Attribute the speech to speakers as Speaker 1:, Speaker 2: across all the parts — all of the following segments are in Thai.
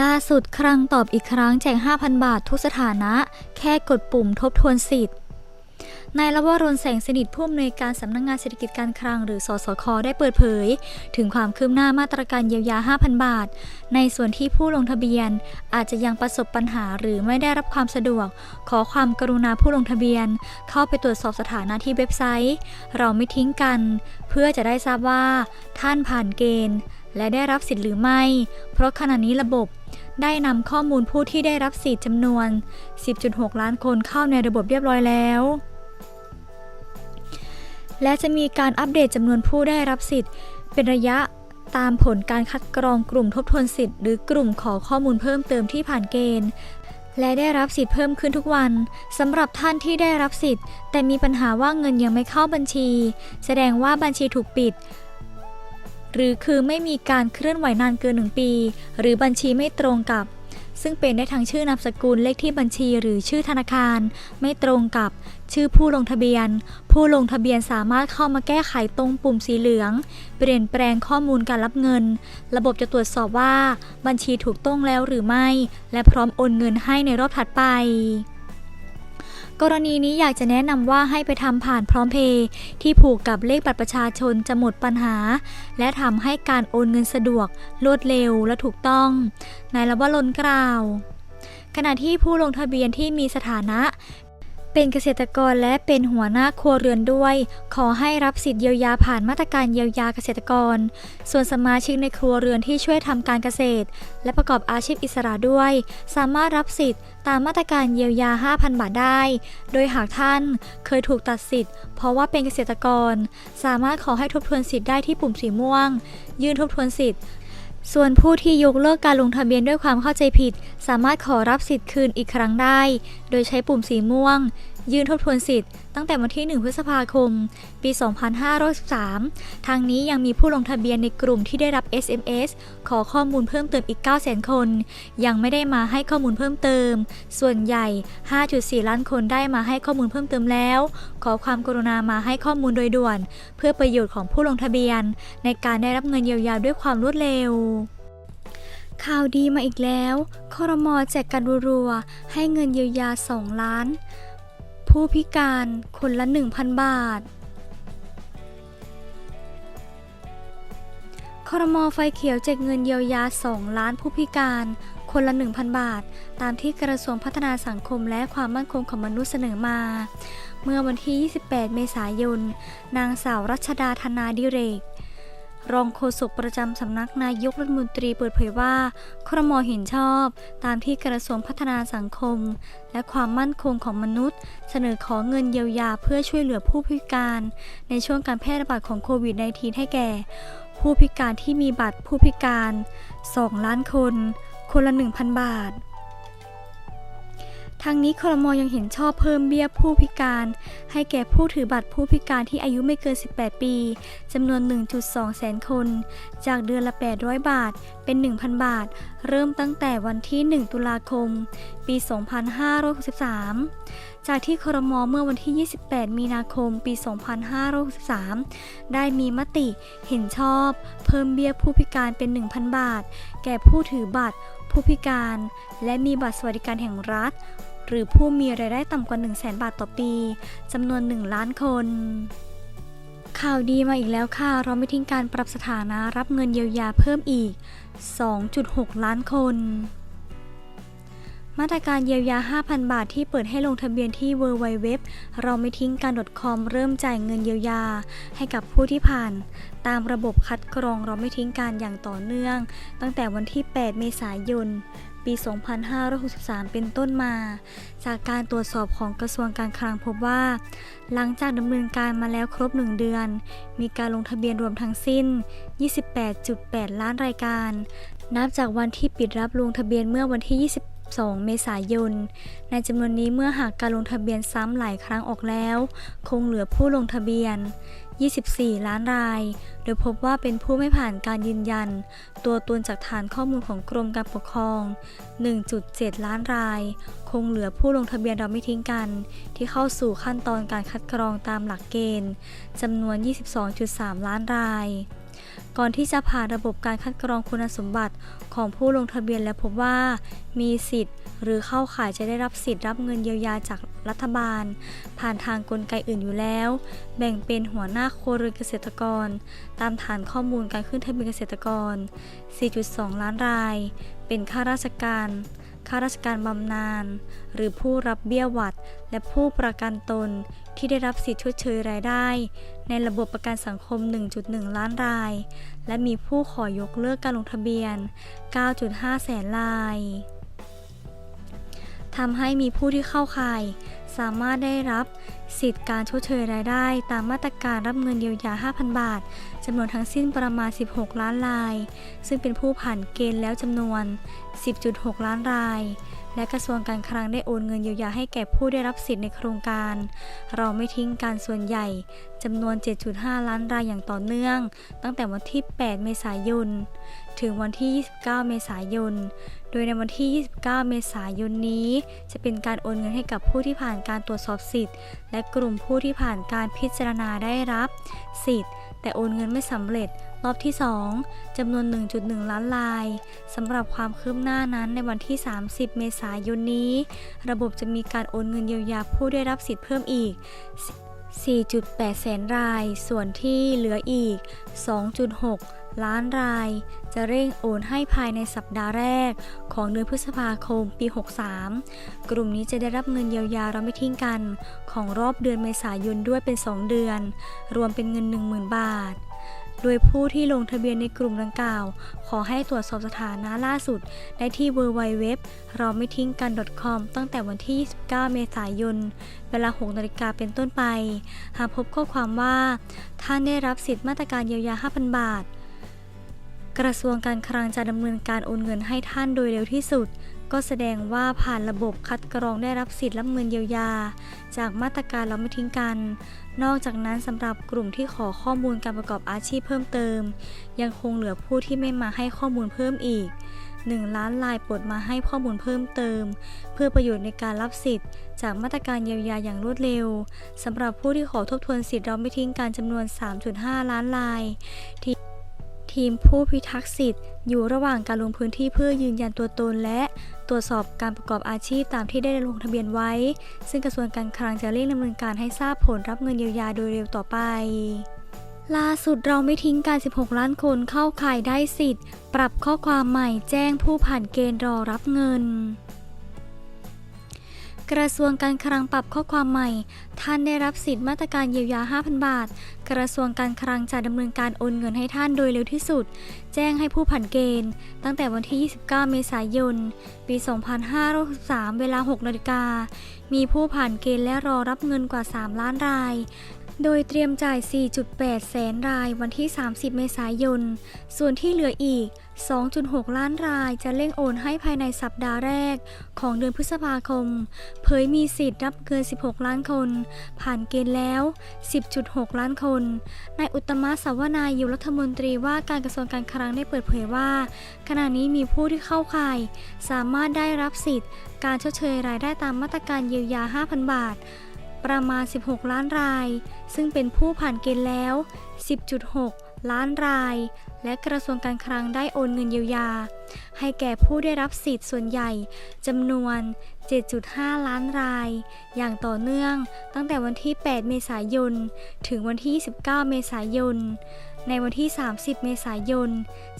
Speaker 1: ล่าสุดครั้งตอบอีกครั้งแจก 5,000 บาททุกสถานะ แค่กดปุ่มทบทวนสิทธิ์นายละวรนแสงสนิทผู้อำนวยการสำนักงงานเศรษฐกิจการคลังหรือสสคได้เปิดเผย ถึงความคืบหน้ามาตรการเยียวยา 5,000 บาท ในส่วนที่ผู้ลงทะเบียน อาจจะยังประสบปัญหาหรือไม่ได้รับความสะดวก ขอความกรุณาผู้ลงทะเบียน เข้าไปตรวจสอบสถานะที่เว็บไซต์ เราไม่ทิ้งกัน เพื่อจะได้ทราบว่า ท่านผ่านเกณฑ์ และได้รับสิทธิ์หรือไม่ เพราะขณะนี้ระบบ ได้นำข้อมูลผู้ที่ได้รับสิทธิ์จำนวน 10.6 ล้านคนเข้าในระบบเรียบร้อยแล้ว และจะมีการอัปเดตจำนวนผู้ได้รับสิทธิ์ เป็นระยะตามผลการคัดกรองกลุ่มทบทวนสิทธิ์หรือกลุ่มขอข้อมูลเพิ่มเติมที่ผ่านเกณฑ์ และได้รับสิทธิ์เพิ่มขึ้นทุกวันสำหรับท่านที่ได้รับสิทธิ์ แต่มีปัญหาว่าเงินยังไม่เข้าบัญชี แสดงว่าบัญชีถูกปิด หรือคือไม่มีการเคลื่อนไหวนานเกิน 1 ปี หรือบัญชีไม่ตรงกับ ซึ่งเป็นได้ทั้งชื่อนามสกุลเลขที่บัญชีหรือชื่อธนาคาร ไม่ตรงกับ ชื่อผู้ลงทะเบียน ผู้ลงทะเบียนสามารถเข้ามาแก้ไขตรงปุ่มสีเหลือง เปลี่ยนแปลงข้อมูลการรับเงิน ระบบจะตรวจสอบว่า บัญชีถูกต้องแล้วหรือไม่ และพร้อมโอนเงินให้ในรอบถัดไป กรณีนี้อยากจะแนะนำว่าให้ไปทำผ่านพร้อมเพย์ที่ผูกกับเลขบัตรประชาชนจะหมดปัญหา และทำให้การโอนเงินสะดวก รวดเร็วและถูกต้อง นายละวรนกล่าวขณะที่ผู้ลงทะเบียนที่มีสถานะ เป็นเกษตรกรและเป็นหัวหน้าครัวเรือนด้วย ขอให้รับสิทธิเยียวยาผ่านมาตรการเยียวยาเกษตรกร ส่วนสมาชิกในครัวเรือนที่ช่วยทำการเกษตร และประกอบอาชีพอิสระด้วย สามารถรับสิทธิ์ตามมาตรการเยียวยา 5,000 บาทได้ โดยหากท่านเคยถูกตัดสิทธิ์ เพราะว่าเป็นเกษตรกร สามารถขอให้ทบทวนสิทธิ์ได้ที่ปุ่มสีม่วง ยื่นทบทวนสิทธิ์ ส่วนผู้ที่ยกเลิกการลงทะเบียนด้วยความเข้าใจผิด สามารถขอรับสิทธิ์คืนอีกครั้งได้ โดยใช้ปุ่มสีม่วง ยื่นทบทวนสิทธิ์ตั้งแต่วันที่ 1 พฤษภาคม ปี 2513ทางนี้ยังมีผู้ลงทะเบียนในกลุ่มที่ได้รับ SMS ขอข้อมูลเพิ่มเติมอีก 900,000 คน ยังไม่ได้มาให้ข้อมูลเพิ่มเติม ส่วนใหญ่ 5.4 ล้านคนได้มาให้ข้อมูลเพิ่มเติมแล้ว ขอความกรุณามาให้ข้อมูลโดยด่วน เพื่อประโยชน์ของผู้ลงทะเบียน ในการได้รับเงินเยียวยาด้วยความรวดเร็วข่าวดีมาอีกแล้วคอรมอแจกกันรัวๆ ให้เงินเยียวยา 2 ล้าน ผู้พิการคนละ 1,000 บาท คอรมอไฟเขียวแจกเงินเยียวยา 2 ล้านผู้พิการคนละ 1,000 บาท ตามที่กระทรวงพัฒนาสังคมและความมั่นคงของมนุษย์เสนอมา เมื่อวันที่ 28 เมษายน นางสาวรัชดาธนาดิเรก รองโฆษกประจำสำนักนายกรัฐมนตรีเปิดเผยว่า ครมเห็นชอบ ตามที่กระทรวงพัฒนาสังคม และความมั่นคงของมนุษย์ เสนอขอเงินเยียวยาเพื่อช่วยเหลือผู้พิการ ในช่วงการแพร่ระบาดของโควิด -19 ให้แก่ ผู้พิการที่มีบัตรผู้พิการ 2 ล้านคน คนละ 1,000 บาท ทางนี้ครมยังเห็นชอบเพิ่มเบี้ยผู้พิการ ให้แก่ผู้ถือบัตรผู้พิการที่อายุไม่เกิน 18 ปีจำนวน 1.2 แสนคน จากเดือนละ 800 บาท เป็น 1,000 บาท เริ่มตั้งแต่วันที่ 1 ตุลาคม ปี 2563จากที่ครมเมื่อวันที่ 28 มีนาคม ปี 2563 ได้มีมติเห็นชอบ เพิ่มเบี้ยผู้พิการเป็น 1,000 บาท แก่ผู้ถือบัตรผู้พิการ และมีบัตรสวัสดิการแห่งรัฐ หรือผู้มีรายได้ต่ำกว่า 1 0 0 0 0แบาทต่อปีจำนวน 1 ล้านคน ข่าวดีมาอีกแล้วค่ะ เราไม่ทิ้งการปรับสถานะรับเงินเยียวยาเพิ่มอีก 2.6 ล้านคน มาตรการเยียวยา 5,000 บาทที่เปิดให้ลงทะเบียนที่ www เราไม่ทิ้งการ .com เริ่มจ่ายเงินเยียวยา ให้กับผู้ที่ผ่าน ตามระบบคัดกรองเราไม่ทิ้งการอย่างต่อเนื่อง ตั้งแต่วันที่ 8 เมษายน ปี 2563 เป็นต้นมา จากการตรวจสอบของกระทรวงการคลังพบว่า หลังจากดำเนินการมาแล้วครบ 1 เดือน มีการลงทะเบียนรวมทั้งสิ้น 28.8 ล้านรายการ นับจากวันที่ปิดรับลงทะเบียนเมื่อวันที่ 22เมษายน ในจำนวนนี้เมื่อหากการลงทะเบียนซ้ำหลายครั้งออกแล้ว คงเหลือผู้ลงทะเบียน 24 ล้านราย โดยพบว่าเป็นผู้ไม่ผ่านการยืนยัน ตัวตนจากฐานข้อมูลของกรมการปกครอง 1.7 ล้านราย คงเหลือผู้ลงทะเบียนเราไม่ทิ้งกัน ที่เข้าสู่ขั้นตอนการคัดกรองตามหลักเกณฑ์จำนวน 22.3 ล้านราย ก่อนที่จะผ่านระบบการคัดกรองคุณสมบัติของผู้ลงทะเบียนและพบว่า มีสิทธิ์ หรือเข้าข่ายจะได้รับสิทธิ์รับเงินเยียวยาจากรัฐบาล ผ่านทางกลไกอื่นอยู่แล้ว แบ่งเป็นหัวหน้าครัวเรือนเกษตรกร ตามฐานข้อมูลการขึ้นทะเบียนเกษตรกร 4.2 ล้านราย เป็นข้าราชการ ข้าราชการบำนาญ หรือผู้รับเบี้ยหวัด และผู้ประกันตนที่ได้รับสิทธิชดเชยรายได้ ในระบบประกันสังคม 1.1 ล้านราย และมีผู้ขอยกเลิกการลงทะเบียน 9.5 แสนราย ทำให้มีผู้ที่เข้าข่าย สามารถได้รับสิทธิการชดเชยรายได้ ตามมาตรการรับเงินเยียวยา 5,000 บาทจำนวนทั้งสิ้นประมาณ 16 ล้านราย ซึ่งเป็นผู้ผ่านเกณฑ์แล้วจำนวน 10.6 ล้านราย และกระทรวงการคลังได้โอนเงินเยียวยาให้แก่ผู้ได้รับสิทธิ์ในโครงการ เราไม่ทิ้งการส่วนใหญ่จำนวน 7.5 ล้านรายอย่างต่อเนื่อง ตั้งแต่วันที่ 8 เมษายน ถึงวันที่ 29 เมษายน โดยในวันที่ 29 เมษายนนี้ จะเป็นการโอนเงินให้กับผู้ที่ผ่านการตรวจสอบสิทธิ์ และกลุ่มผู้ที่ผ่านการพิจารณาได้รับสิทธิ์ แต่โอนเงินไม่สำเร็จ รอบที่ 2จำนวน 1.1 ล้านลายสำหรับความคืบหน้านั้นในวันที่ 30 เมษายนนี้ ระบบจะมีการโอนเงินเยียวยาผู้ได้รับสิทธิ์เพิ่มอีก4.8 แสนราย ส่วนที่เหลืออีก 2.6 ล้านราย จะเร่งโอนให้ภายในสัปดาห์แรก ของเดือนพฤษภาคมปี 63 กลุ่มนี้จะได้รับเงินเยียวยาเราไม่ทิ้งกัน ของรอบเดือนเมษายนด้วยเป็น 2 เดือน รวมเป็นเงิน 10,000 บาทโดยผู้ที่ลงทะเบียนในกลุ่มดังกล่าว ขอให้ตรวจสอบสถานะล่าสุด ได้ที่ www เราไม่ทิ้งกัน .com ตั้งแต่วันที่ 29 เมษายน เวลา 6 นาฬิกาเป็นต้นไป หากพบข้อความว่า ท่านได้รับสิทธิมาตรการเยียวยา 5,000 บาท กระทรวงการคลังจะดำเนินการโอนเงินให้ท่านโดยเร็วที่สุด ก็แสดงว่าผ่านระบบคัดกรองได้รับสิทธิ์รับเงินเยียวยา จากมาตรการเราไม่ทิ้งกัน นอกจากนั้นสำหรับกลุ่มที่ขอข้อมูลการประกอบอาชีพเพิ่มเติม ยังคงเหลือผู้ที่ไม่มาให้ข้อมูลเพิ่มอีก 1 ล้านลายปลดมาให้ข้อมูลเพิ่มเติม เพื่อประโยชน์ในการรับสิทธิ์ จากมาตรการเยียวยาอย่างรวดเร็วสำหรับผู้ที่ขอทบทวนสิทธิ์เราไม่ทิ้งการจำนวน 3.5 ล้านลายที่ ทีมผู้พิทักษ์สิทธิ์อยู่ระหว่างการลงพื้นที่เพื่อยืนยันตัวตนและ ตรวจสอบการประกอบอาชีพตามที่ได้ลงทะเบียนไว้ ซึ่งกระทรวงการคลังจะเร่งดำเนินการให้ทราบผลรับเงินเยียวยาโดยเร็วต่อไปล่าสุดเราไม่ทิ้งการ 16 ล้านคนเข้าข่ายได้สิทธิ์ ปรับข้อความใหม่แจ้งผู้ผ่านเกณฑ์รอรับเงิน กระทรวงการคลังปรับข้อความใหม่ ท่านได้รับสิทธิ์มาตรการเยียวยา 5,000 บาท กระทรวงการคลังจะดำเนินการโอนเงินให้ท่านโดยเร็วที่สุด แจ้งให้ผู้ผ่านเกณฑ์ ตั้งแต่วันที่ 29 เมษายน ปี 2563 เวลา 6นาฬิกา มีผู้ผ่านเกณฑ์และรอรับเงินกว่า 3 ล้านรายโดยเตรียมจ่าย 4.8 แสนรายวันที่ 30 เมษายน ส่วนที่เหลืออีก 2.6 ล้านรายจะเร่งโอนให้ภายในสัปดาห์แรกของเดือนพฤษภาคม เผยมีสิทธิ์รับเกิน 16 ล้านคน ผ่านเกณฑ์แล้ว 10.6 ล้านคน นายอุตมะสาวนายอยู่รัฐมนตรีว่าการกระทรวงการคลังได้เปิดเผยว่า ขณะนี้มีผู้ที่เข้าข่าย สามารถได้รับสิทธิ์ การชดเชยรายได้ตามมาตรการเยียวยา 5,000 บาท ประมาณ 16 ล้านราย ซึ่งเป็นผู้ผ่านเกณฑ์แล้ว 10.6 ล้านราย และกระทรวงการคลังได้โอนเงินเยียวยา ให้แก่ผู้ได้รับสิทธิ์ส่วนใหญ่จำนวน 7.5 ล้านราย อย่างต่อเนื่องตั้งแต่วันที่ 8 เมษายน ถึงวันที่ 29 เมษายน ในวันที่ 30 เมษายน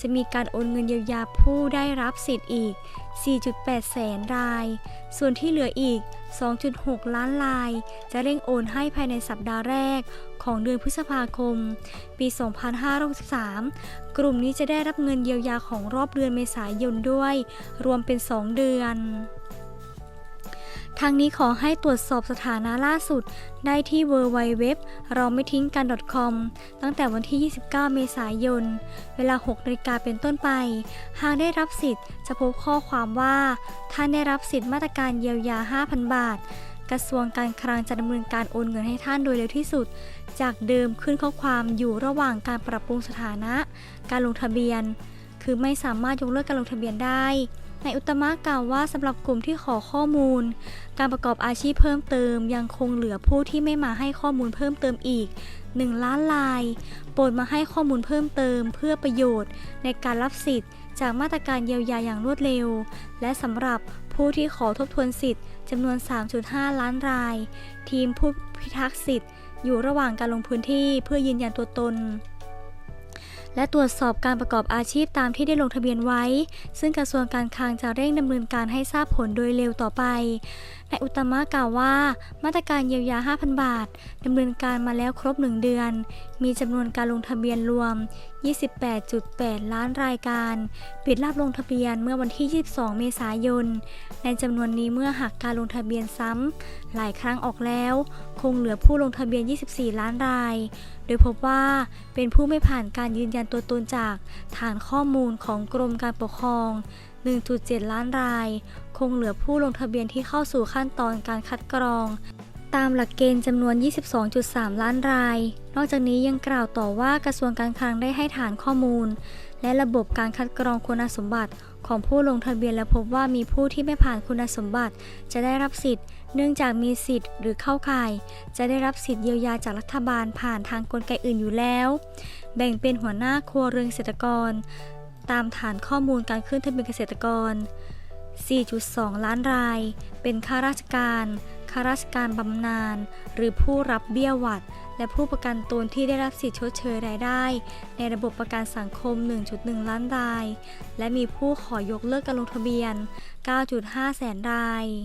Speaker 1: จะมีการโอนเงินเยียวยาผู้ได้รับสิทธิ์อีก 4.8 แสนราย ส่วนที่เหลืออีก 2.6 ล้านราย จะเร่งโอนให้ภายในสัปดาห์แรกของเดือนพฤษภาคม ปี 2563 กลุ่มนี้จะได้รับเงินเยียวยาของรอบเดือนเมษายนด้วย รวมเป็น 2 เดือน ทางนี้ขอให้ตรวจสอบสถานะล่าสุด ได้ที่ www เราไม่ทิ้งกัน .com ตั้งแต่วันที่ 29 เมษายน เวลา 6นาฬิกาเป็นต้นไป หากได้รับสิทธิ์จะพบข้อความว่าท่านได้รับสิทธิ์มาตรการเยียวยา 5,000 บาท กระทรวงการคลังจะดำเนินการโอนเงินให้ท่านโดยเร็วที่สุด จากเดิมขึ้นข้อความอยู่ระหว่างการปรับปรุงสถานะ การลงทะเบียน คือไม่สามารถยกเลิกการลงทะเบียนได้ นายอุตมะกล่าวว่าสำหรับกลุ่มที่ขอข้อมูล การประกอบอาชีพเพิ่มเติม ยังคงเหลือผู้ที่ไม่มาให้ข้อมูลเพิ่มเติมอีก 1 ล้านลาย โปรดมาให้ข้อมูลเพิ่มเติม เพื่อประโยชน์ ในการรับสิทธิ์ จากมาตรการเยียวยาอย่างรวดเร็ว และสำหรับผู้ที่ขอทบทวนสิทธิ์จำนวน 3.5 ล้านราย ทีมผู้พิทักษ์สิทธิ์ อยู่ระหว่างการลงพื้นที่เพื่อยืนยันตัวตน และตรวจสอบการประกอบอาชีพตามที่ได้ลงทะเบียนไว้ ซึ่งกระทรวงการคลังจะเร่งดำเนินการให้ทราบผลโดยเร็วต่อไปนายอุตมะกล่าวว่า มาตรการเยียวยา 5,000 บาทดำเนินการมาแล้วครบ 1 เดือน มีจำนวนการลงทะเบียนรวม 28.8 ล้านรายการ ปิดรับลงทะเบียนเมื่อวันที่ 22 เมษายน ในจำนวนนี้เมื่อหักการลงทะเบียนซ้ำหลายครั้งออกแล้ว คงเหลือผู้ลงทะเบียน 24 ล้านราย โดยพบว่าเป็นผู้ไม่ผ่านการยืนยันตัวตนจากฐานข้อมูลของกรมการปกครอง 1.7 ล้านราย คงเหลือผู้ลงทะเบียนที่เข้าสู่ขั้นตอนการคัดกรอง ตามหลักเกณฑ์จำนวน 22.3 ล้านราย นอกจากนี้ยังกล่าวต่อว่ากระทรวงการคลังได้ให้ฐานข้อมูล และระบบการคัดกรองคุณสมบัติของผู้ลงทะเบียนและพบว่ามีผู้ที่ไม่ผ่านคุณสมบัติ จะได้รับสิทธิ์ เนื่องจากมีสิทธิ์หรือเข้าข่าย จะได้รับสิทธิ์เยียวยาจากรัฐบาลผ่านทางกลไกอื่นอยู่แล้ว แบ่งเป็นหัวหน้าครัวเรือนเกษตรกร ตามฐานข้อมูลการขึ้นทะเบียนเกษตรกร 4.2 ล้านราย เป็นข้าราชการ ข้าราชการบำนาญ หรือผู้รับเบี้ยหวัด และผู้ประกันตนที่ได้รับสิทธิชดเชยรายได้ ในระบบประกันสังคม 1.1 ล้านราย และมีผู้ขอยกเลิกการลงทะเบียน 9.5 แสนราย